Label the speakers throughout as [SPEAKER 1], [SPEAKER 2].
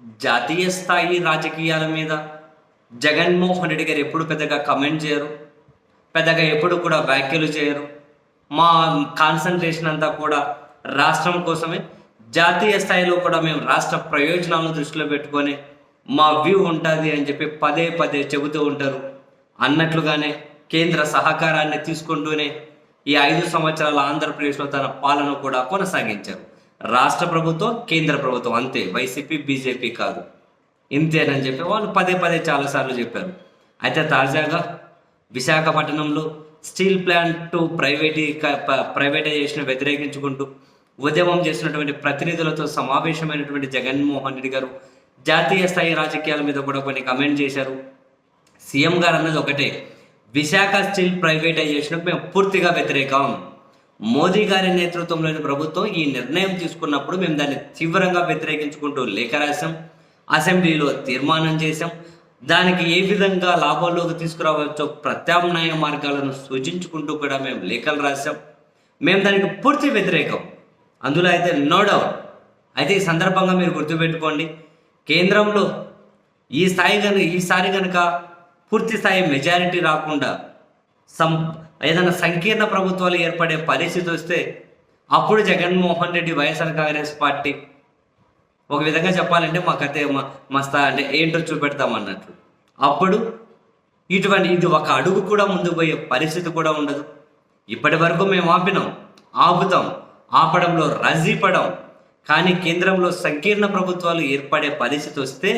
[SPEAKER 1] జాతీయ స్థాయి రాజకీయాల మీద జగన్మోహన్ రెడ్డి గారు ఎప్పుడు పెద్దగా కమెంట్ చేయరు పెద్దగా ఎప్పుడు కూడా వ్యాఖ్యలు చేయరు. మా కాన్సన్ట్రేషన్ అంతా కూడా రాష్ట్రం కోసమే. జాతీయ స్థాయిలో కూడా మేము రాష్ట్ర ప్రయోజనాలను దృష్టిలో పెట్టుకొని మా వ్యూ ఉంటుంది అని చెప్పి పదే పదే చెబుతూ ఉంటారు. అన్నట్లుగానే కేంద్ర సహకారాన్ని తీసుకుంటూనే ఈ ఐదు సంవత్సరాల ఆంధ్రప్రదేశ్లో తన పాలన కూడా కొనసాగించారు. రాష్ట్ర ప్రభుత్వం కేంద్ర ప్రభుత్వం అంతే. వైసీపీ బీజేపీ కాదు. ఇంతేనని చెప్పి వాళ్ళు పదే పదే చాలాసార్లు చెప్పారు. అయితే తాజాగా విశాఖపట్నంలో స్టీల్ ప్లాంట్ ప్రైవేటీ ప్రైవేటైజేషన్ వ్యతిరేకించుకుంటూ ఉద్యమం చేసినటువంటి ప్రతినిధులతో సమావేశమైనటువంటి జగన్మోహన్ రెడ్డి గారు జాతీయ స్థాయి రాజకీయాల మీద కూడా కొన్ని కమెంట్ చేశారు. సీఎం గారు అన్నది ఒకటే. విశాఖ స్టీల్ ప్రైవేటైజేషన్కు మేము పూర్తిగా వ్యతిరేకం. మోదీ గారి నేతృత్వంలోని ప్రభుత్వం ఈ నిర్ణయం తీసుకున్నప్పుడు మేము దాన్ని తీవ్రంగా వ్యతిరేకించుకుంటూ లేఖ రాశాం. అసెంబ్లీలో తీర్మానం చేశాం. దానికి ఏ విధంగా లాభాల్లోకి తీసుకురావచ్చో ప్రత్యామ్నాయ మార్గాలను సూచించుకుంటూ కూడా మేము లేఖలు రాశాం. మేము దానికి పూర్తి వ్యతిరేకం. అందులో అయితే నో డౌట్. అయితే ఈ సందర్భంగా మీరు గుర్తుపెట్టుకోండి. కేంద్రంలో ఈ స్థాయి కనుక ఈసారి కనుక పూర్తి స్థాయి మెజారిటీ రాకుండా సం ఏదైనా సంకీర్ణ ప్రభుత్వాలు ఏర్పడే పరిస్థితి వస్తే అప్పుడు జగన్మోహన్ రెడ్డి వైఎస్ఆర్ కాంగ్రెస్ పార్టీ ఒక విధంగా చెప్పాలంటే మా కథ మస్తా అంటే ఏంటో చూపెడతామన్నట్లు అప్పుడు ఇటువంటి ఇది ఒక అడుగు కూడా ముందుకు పోయే పరిస్థితి కూడా ఉండదు. ఇప్పటి వరకు మేము ఆపినాం ఆపుతాం ఆపడంలో రజీపడం కానీ కేంద్రంలో సంకీర్ణ ప్రభుత్వాలు ఏర్పడే పరిస్థితి వస్తే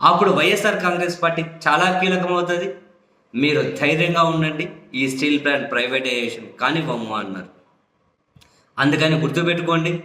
[SPEAKER 1] అప్పుడు వైఎస్ఆర్ కాంగ్రెస్ పార్టీ చాలా కీలకమవుతుంది. మీరు ధైర్యంగా ఉండండి. ఈ స్టీల్ ప్లాంట్ ప్రైవేటైజేషన్ కానివ్వము అన్నారు. అందుకని గుర్తుపెట్టుకోండి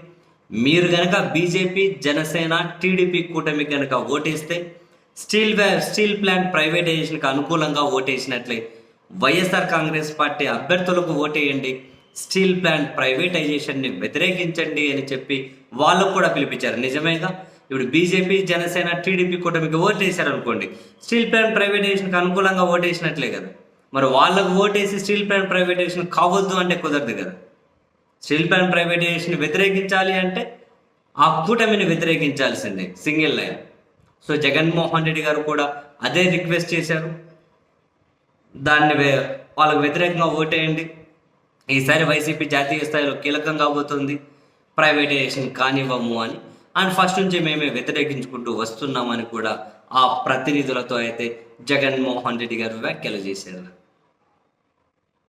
[SPEAKER 1] మీరు గనక బీజేపీ జనసేన టీడీపీ కూటమి కనుక ఓటేస్తే స్టీల్ స్టీల్ ప్లాంట్ ప్రైవేటైజేషన్కి అనుకూలంగా ఓటేసినట్లే వైఎస్ఆర్ కాంగ్రెస్ పార్టీ అభ్యర్థులకు ఓటేయండి. స్టీల్ ప్లాంట్ ప్రైవేటైజేషన్ని వ్యతిరేకించండి అని చెప్పి వాళ్ళకు కూడా పిలిపించారు. నిజమేగా? ఇప్పుడు బీజేపీ జనసేన టీడీపీ కూటమికి ఓటేశారు అనుకోండి స్టీల్ ప్లాంట్ ప్రైవేటైజేషన్కి అనుకూలంగా ఓటేసినట్లే కదా. మరి వాళ్ళకు ఓటేసి స్టీల్ ప్లాంట్ ప్రైవేటైజేషన్ కావద్దు అంటే కుదరదు కదా. స్టీల్ ప్లాంట్ ప్రైవేటైజేషన్ వ్యతిరేకించాలి అంటే ఆ కూటమిని వ్యతిరేకించాల్సిందే single line. So Jaganmohan Reddy garu కూడా అదే రిక్వెస్ట్ చేశారు. దాన్ని వాళ్ళకు వ్యతిరేకంగా ఓటేయండి ఈసారి వైసీపీ జాతీయ స్థాయిలో కీలకం కాబోతుంది ప్రైవేటైజేషన్ కానివ్వము అని అండ్ ఫస్ట్ నుంచి మేమే వ్యతిరేకించుకుంటూ వస్తున్నామని కూడా ఆ ప్రతినిధులతో అయితే జగన్మోహన్ రెడ్డి గారు వ్యాఖ్యలు చేశారు.